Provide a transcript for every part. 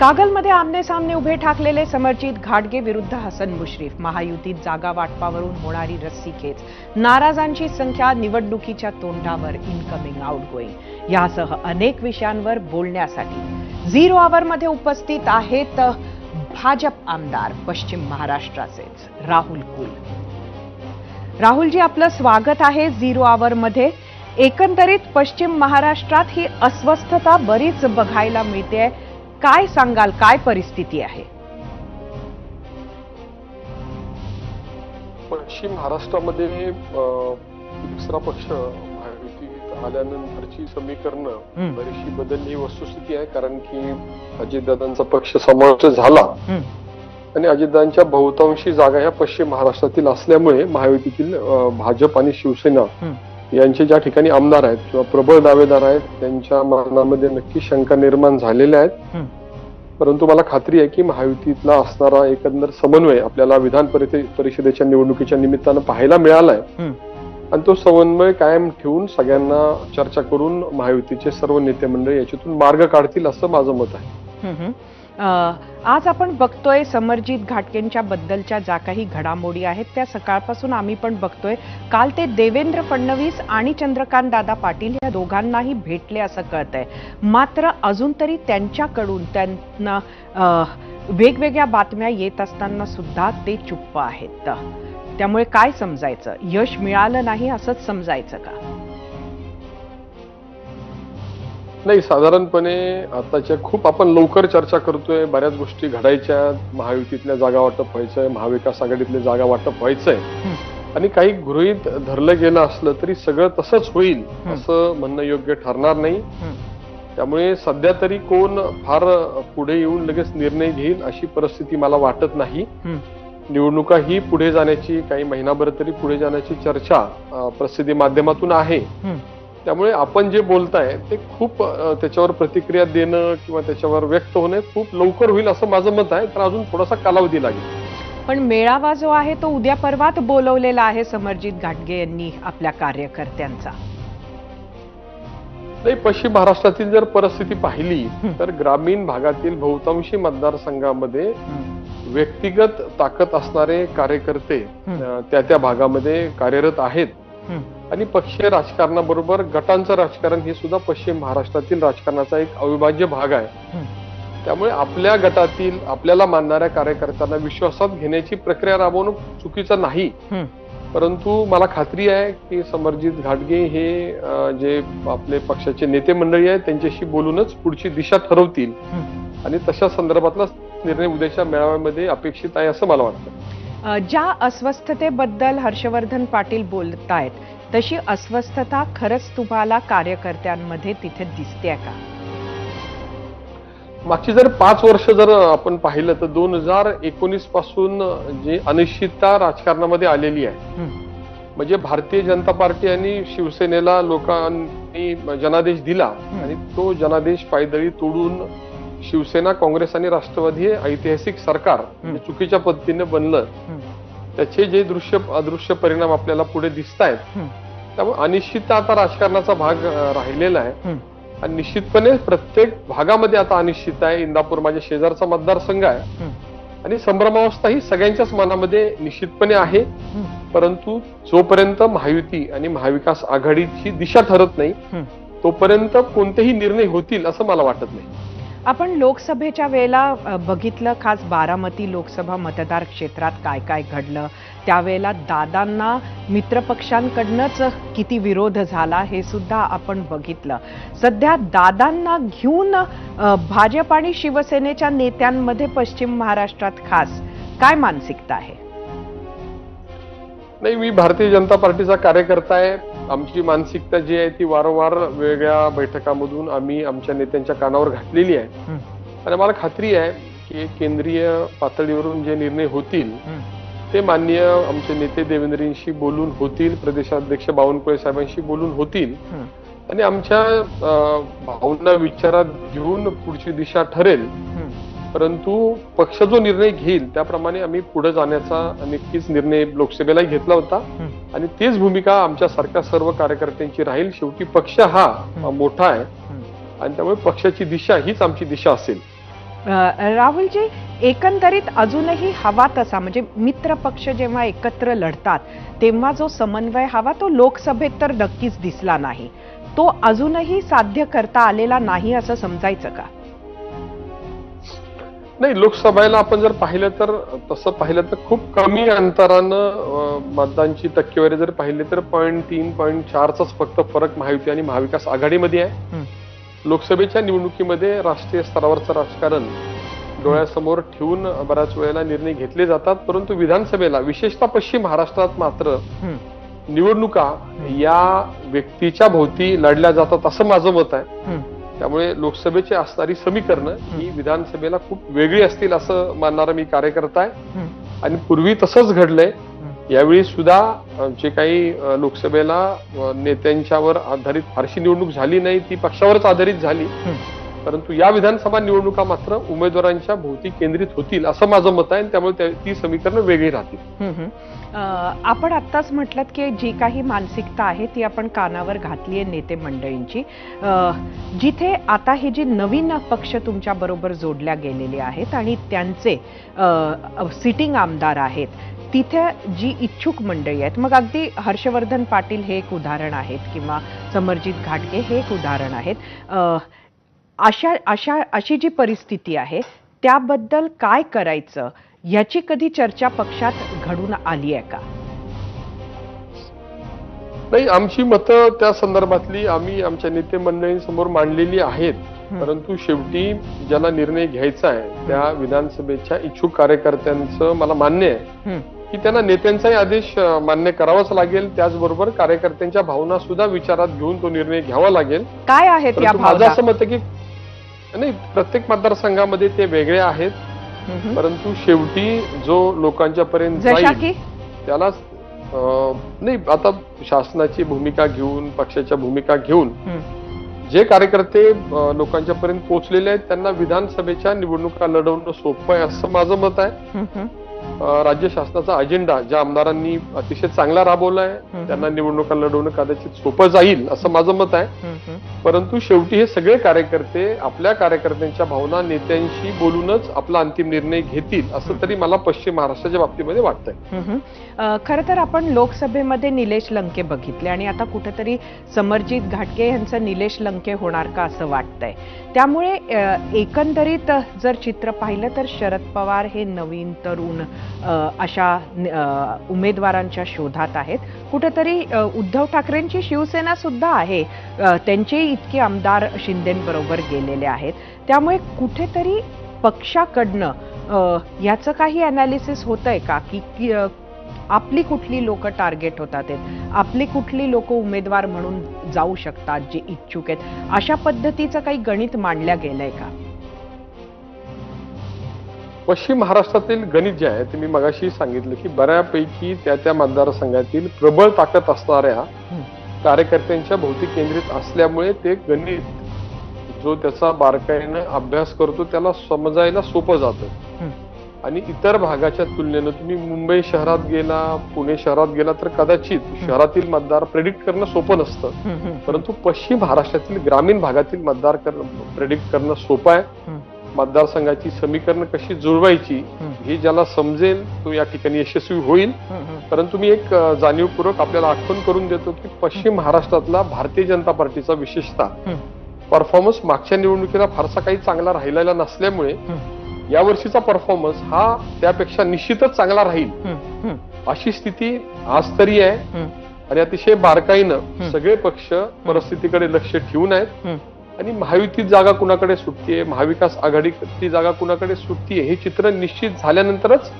कागलमध्ये आमने सामने उभे ठाकलेले समरजित घाटगे विरुद्ध हसन मुश्रीफ. महायुतीत जागा वाटपावरून होणारी रस्सीखेच नाराजांची संख्या निवडणुकीच्या तोंडावर इनकमिंग आउटगोईंग यासह अनेक विषयांवर बोलण्यासाठी. झिरो आवरमध्ये उपस्थित आहेत भाजप आमदार पश्चिम महाराष्ट्राचेच राहुल कुल. राहुलजी आपलं स्वागत आहे झिरो आवरमध्ये. एकंदरीत पश्चिम महाराष्ट्रात ही अस्वस्थता बरीच बघायला मिळते काय सांगाल काय परिस्थिती आहे पश्चिम महाराष्ट्रामध्ये दुसरा पक्ष आल्यानंतरची समीकरणं. बरीचशी बदलली ही वस्तुस्थिती आहे कारण की अजितदादांचा पक्ष समाविष्ट झाला आणि अजितदादांच्या बहुतांशी जागा ह्या पश्चिम महाराष्ट्रातील असल्यामुळे महायुतीतील भाजप आणि शिवसेना. यांचे ज्या ठिकाणी आमदार आहेत किंवा प्रबळ दावेदार आहेत त्यांच्या मनामध्ये नक्की शंका निर्माण झालेल्या आहेत. परंतु मला खात्री आहे की महायुतीतला असणारा एकंदर समन्वय आपल्याला विधान परिषदे- परिषदेच्या निवडणुकीच्या निमित्तानं पाहायला मिळालाय. आणि तो समन्वय कायम ठेवून सगळ्यांना चर्चा करून महायुतीचे सर्व नेते मंडळी याच्यातून मार्ग काढतील असं माझं मत आहे आज आपण बघतोय समरजित घाटकेंच्या बद्दलच्या ज्या काही घडामोडी आहेत त्या सकाळपासून आम्ही पण बघतोय. काल ते देवेंद्र फडणवीस आणि चंद्रकांत दादा पाटील या दोघांनाही भेटले असं कळतंय. मात्र अजून तरी त्यांच्याकडून त्यांना वेगवेगळ्या बातम्या येत असताना सुद्धा ते चुप्प आहेत. त्यामुळे काय समजायचं? यश मिळालं नाही असंच समजायचं का? नाही साधारणपणे आताच्या खूप आपण लवकर चर्चा करतोय बऱ्याच गोष्टी घडायच्या महायुतीतल्या जागा वाटप व्हायचंय महाविकास आघाडीतल्या जागा वाटप व्हायचंय. आणि काही गृहीत धरलं गेलं असलं तरी सगळं तसंच होईल. असं म्हणणं योग्य ठरणार नाही. त्यामुळे सध्या तरी कोण फार पुढे येऊन लगेच निर्णय घेईल अशी परिस्थिती मला वाटत नाही. निवडणुका ही पुढे जाण्याची काही महिनाभर तरी पुढे जाण्याची चर्चा प्रसिद्धी माध्यमातून आहे. त्यामुळे आपण जे बोलताय ते खूप त्याच्यावर प्रतिक्रिया देणं किंवा त्याच्यावर व्यक्त होणे खूप लवकर होईल असं माझं मत आहे. तर अजून थोडासा कालावधी लागेल. पण मेळावा जो आहे तो उद्या परवात बोलवलेला आहे समरजित घाटगे यांनी आपल्या कार्यकर्त्यांचा. नाही पश्चिम महाराष्ट्रातील जर परिस्थिती पाहिली. तर ग्रामीण भागातील बहुतांशी मतदारसंघामध्ये व्यक्तिगत ताकद असणारे कार्यकर्ते त्या त्या भागामध्ये कार्यरत आहेत. आणि पक्षीय राजकारणाबरोबर गटांचं राजकारण हे सुद्धा पश्चिम महाराष्ट्रातील राजकारणाचा एक अविभाज्य भाग आहे. त्यामुळे आपल्या गटातील आपल्याला मानणाऱ्या कार्यकर्त्यांना विश्वासात घेण्याची प्रक्रिया राबवणं चुकीचं नाही. परंतु मला खात्री आहे की समरजित घाटगे हे जे आपले पक्षाचे नेते मंडळी आहेत त्यांच्याशी बोलूनच पुढची दिशा ठरवतील. आणि तशा संदर्भातला निर्णय उद्याच्या मेळाव्यामध्ये अपेक्षित आहे असं मला वाटतं ज्या अस्वस्थतेबद्दल हर्षवर्धन पाटील बोलतायत तशी अस्वस्थता खरंच तुम्हाला कार्यकर्त्यांमध्ये तिथे दिसते का मागची जर पाच वर्ष जर आपण पाहिलं तर दोन हजार एकोणीसपासून जी अनिश्चितता राजकारणामध्ये आलेली आहे. म्हणजे भारतीय जनता पार्टी आणि शिवसेनेला लोकांनी जनादेश दिला. आणि तो जनादेश पायदळी तोडून शिवसेना काँग्रेस आणि राष्ट्रवादी हे ऐतिहासिक सरकार चुकीच्या पद्धतीने बनलं. त्याचे जे दृश्य अदृश्य परिणाम आपल्याला पुढे दिसत आहेत. त्यामुळे अनिश्चितता आता राजकारणाचा भाग राहिलेला आहे. आणि निश्चितपणे प्रत्येक भागामध्ये आता अनिश्चित आहे इंदापूर माझ्या शेजारचा मतदारसंघ आहे. आणि संभ्रमावस्था ही सगळ्यांच्याच मनामध्ये निश्चितपणे आहे. परंतु जोपर्यंत महायुती आणि महाविकास आघाडीची दिशा ठरत नाही. तोपर्यंत कोणतेही निर्णय होतील असं मला वाटत नाही आपण लोकसभेच्या वेळेला बघितलं खास बारामती लोकसभा मतदार क्षेत्रात काय काय घडलं. त्यावेळेला दादांना मित्रपक्षांकडनंच किती विरोध झाला हे सुद्धा आपण बघितलं. सध्या दादांना घेऊन भाजप आणि शिवसेनेच्या नेत्यांमध्ये पश्चिम महाराष्ट्रात खास काय मानसिकता आहे? नाही मी भारतीय जनता पार्टीचा कार्यकर्ता आहे आमची मानसिकता जी आहे ती वारंवार वेगळ्या बैठकामधून आम्ही आमच्या नेत्यांच्या कानावर घातलेली आहे. आणि मला खात्री आहे की केंद्रीय पातळीवरून जे निर्णय होतील. ते माननीय आमचे नेते देवेंद्रजींशी बोलून होतील प्रदेशाध्यक्ष बावनकुळे साहेबांशी बोलून होतील. आणि आमच्या भावना विचारात घेऊन पुढची दिशा ठरेल. परंतु पक्ष जो निर्णय घेईल त्याप्रमाणे आम्ही पुढे जाण्याचा नक्कीच निर्णय लोकसभेला घेतला होता. आणि तेच भूमिका आमच्या सारख्या सर्व कार्यकर्त्यांची राहील शेवटी पक्ष हा. मोठा आहे. आणि त्यामुळे पक्षाची दिशा हीच आमची दिशा असेल राहुलजी एकंदरीत अजूनही हवा तसा म्हणजे मित्र पक्ष जेव्हा एकत्र लढतात तेव्हा जो समन्वय हवा तो लोकसभेत तर नक्कीच दिसला नाही तो अजूनही साध्य करता आलेला नाही असं समजायचं का नाही लोकसभेला आपण जर पाहिलं तर तसं पाहिलं तर खूप कमी अंतरानं मतदानची टक्केवारी जर पाहिली तर पॉईंट तीन पॉईंट चारचाच फक्त फरक महायुती आणि महाविकास आघाडीमध्ये आहे. लोकसभेच्या निवडणुकीमध्ये राष्ट्रीय स्तरावरचं राजकारण डोळ्यासमोर ठेवून बऱ्याच वेळेला निर्णय घेतले जातात परंतु विधानसभेला विशेषतः पश्चिम महाराष्ट्रात मात्र निवडणुका या व्यक्तीच्या भोवती लढल्या जातात असं माझं मत आहे. त्यामुळे लोकसभेची असणारी समीकरणं ही. विधानसभेला खूप वेगळी असतील असं मानणारा मी कार्यकर्ता आहे. आणि पूर्वी तसंच घडलंय. यावेळी सुद्धा जे काही लोकसभेला नेत्यांच्यावर आधारित फारशी निवडणूक झाली नाही ती पक्षावरच आधारित झाली. परंतु या विधानसभा निवडणुका मात्र उमेदवारांच्या भोवती केंद्रित होतील असं माझं मत आहे त्यामुळे ती समीकरणं वेगळी राहतील. आपण आत्ताच म्हटलं की जी काही मानसिकता आहे ती आपण कानावर घातली आहे नेते मंडळींची. जिथे आता हे जे नवीन पक्ष तुमच्या बरोबर जोडल्या गेलेले आहेत आणि त्यांचे सिटिंग आमदार आहेत तिथे जी इच्छुक मंडळी आहेत मग अगदी हर्षवर्धन पाटील हे एक उदाहरण आहेत किंवा समरजित घाटगे हे एक उदाहरण आहेत. अशा अशा अशी जी परिस्थिती आहे त्याबद्दल काय करायचं याची कधी चर्चा पक्षात घडून आली आहे का? नाही आमची मतं त्या संदर्भातली आम्ही आमच्या नेते मंडळींसमोर मांडलेली आहेत. परंतु शेवटी ज्याला निर्णय घ्यायचा आहे त्या विधानसभेच्या इच्छुक कार्यकर्त्यांचं मला मान्य आहे. की त्यांना नेत्यांचाही आदेश मान्य करावाच लागेल. त्याचबरोबर कार्यकर्त्यांच्या भावना सुद्धा विचारात घेऊन तो निर्णय घ्यावा लागेल. काय परंतु माझं असं मत आहे की नाही प्रत्येक मतदारसंघामध्ये ते वेगळे आहेत. परंतु शेवटी जो लोकांच्या पर्यंत त्याला नाही आता शासनाची भूमिका घेऊन पक्षाच्या भूमिका घेऊन जे कार्यकर्ते लोकांच्या पर्यंत पोहोचलेले आहेत त्यांना विधानसभेच्या निवडणुका लढवणं सोपं आहे असं माझं मत आहे. राज्य शासनाचा अजेंडा ज्या आमदारांनी अतिशय चांगला राबवलाय हम्म. त्यांना निवडणुका लढवणं कदाचित सोपं जाईल असं माझं मत आहे. परंतु शेवटी हे सगळे कार्यकर्ते आपल्या कार्यकर्त्यांच्या भावना नेत्यांशी बोलूनच आपला अंतिम निर्णय घेतील असं तरी मला पश्चिम महाराष्ट्राच्या बाबतीमध्ये वाटतंय. खरं तर आपण लोकसभेमध्ये निलेश लंके बघितले आणि आता कुठेतरी समरजित घाटगे यांचं निलेश लंके होणार का असं वाटतंय. त्यामुळे एकंदरीत जर चित्र पाहिलं तर शरद पवार हे नवीन तरुण अशा उमेदवारांच्या शोधात आहेत. कुठेतरी उद्धव ठाकरेंची शिवसेना सुद्धा आहे. त्यांचे त्यांचेही इतके आमदार शिंदेबरोबर गेलेले आहेत. त्यामुळे कुठेतरी पक्षाकडनं याचं काही अनालिसिस होतंय का? की की, आपली कुठली लोक टार्गेट होतात आहेत? आपली कुठली लोक उमेदवार म्हणून जाऊ शकतात जे इच्छुक आहेत? अशा पद्धतीचं काही गणित मांडल्या गेलंय का? पश्चिम महाराष्ट्रातील गणित जे आहे ते मी मगाशी सांगितलं की बऱ्यापैकी त्या त्या मतदारसंघातील प्रबळ ताकद असणाऱ्या. कार्यकर्त्यांच्या भोवती केंद्रित असल्यामुळे ते गणित जो त्याचा बारकाईनं अभ्यास करतो त्याला समजायला सोपं जातं. आणि इतर भागाच्या तुलनेनं तुम्ही मुंबई शहरात गेला पुणे शहरात गेला तर कदाचित शहरातील मतदार प्रेडिक्ट करणं सोपं नसतं. परंतु पश्चिम महाराष्ट्रातील ग्रामीण भागातील मतदार प्रेडिक्ट करणं सोपं आहे. मतदारसंघाची समीकरणं कशी जुळवायची हं, ज्याला समजेल तो या ठिकाणी यशस्वी होईल. परंतु मी एक जाणीवपूर्वक आपल्याला आठवण करून देतो की पश्चिम महाराष्ट्रातला भारतीय जनता पार्टीचा विशेषतः परफॉर्मन्स मागच्या निवडणुकीला फारसा काही चांगला राहिलेला नसल्यामुळे या वर्षीचा परफॉर्मन्स हा त्यापेक्षा निश्चितच चांगला राहील. अशी स्थिती आज तरी आहे. आणि अतिशय बारकाईनं. सगळे पक्ष परिस्थितीकडे लक्ष ठेवून आहेत. आणि महायुतीत जागा कुणाकडे सुटतीये? महाविकास आघाडीची जागा कुणाकडे सुटतीये? हे चित्र निश्चित झाल्यानंतरच.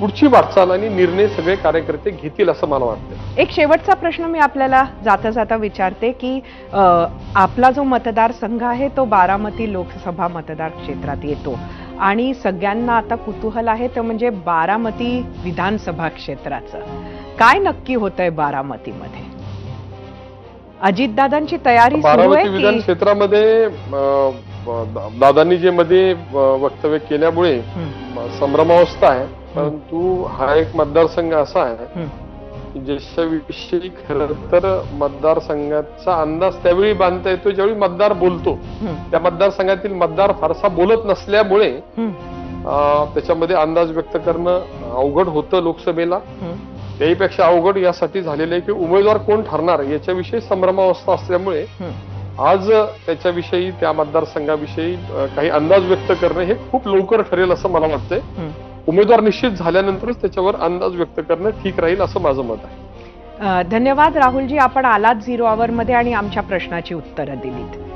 पुढची वाटचाल आणि निर्णय सगळे कार्यकर्ते घेतील असं मला वाटतं एक शेवटचा प्रश्न मी आपल्याला जाता जाता विचारते की आपला जो मतदारसंघ आहे तो बारामती लोकसभा मतदार क्षेत्रात येतो. आणि सगळ्यांना आता कुतूहल आहे ते म्हणजे बारामती विधानसभा क्षेत्राचं. काय नक्की होतंय बारामतीमध्ये? अजितदादांची तयारी बारामती विधान क्षेत्रामध्ये दादांनी जे मध्ये वक्तव्य केल्यामुळे संभ्रमावस्था आहे. परंतु हा एक मतदारसंघ असा आहे ज्याच्याविषयी खरं तर मतदारसंघाचा अंदाज त्यावेळी बांधता येतो ज्यावेळी मतदार बोलतो. त्या मतदारसंघातील मतदार फारसा बोलत नसल्यामुळे त्याच्यामध्ये अंदाज व्यक्त करणं अवघड होतं लोकसभेला. त्याहीपेक्षा अवघड यासाठी झालेलं आहे की उमेदवार कोण ठरणार याच्याविषयी संभ्रमावस्था असल्यामुळे. आज त्याच्याविषयी त्या मतदारसंघाविषयी काही अंदाज व्यक्त करणं हे खूप लवकर ठरेल असं मला वाटतंय. उमेदवार निश्चित झाल्यानंतरच त्याच्यावर अंदाज व्यक्त करणं ठीक राहील असं माझं मत आहे धन्यवाद राहुलजी आपण आलात झिरो आवर मध्ये आणि आमच्या प्रश्नाची उत्तरं दिलीत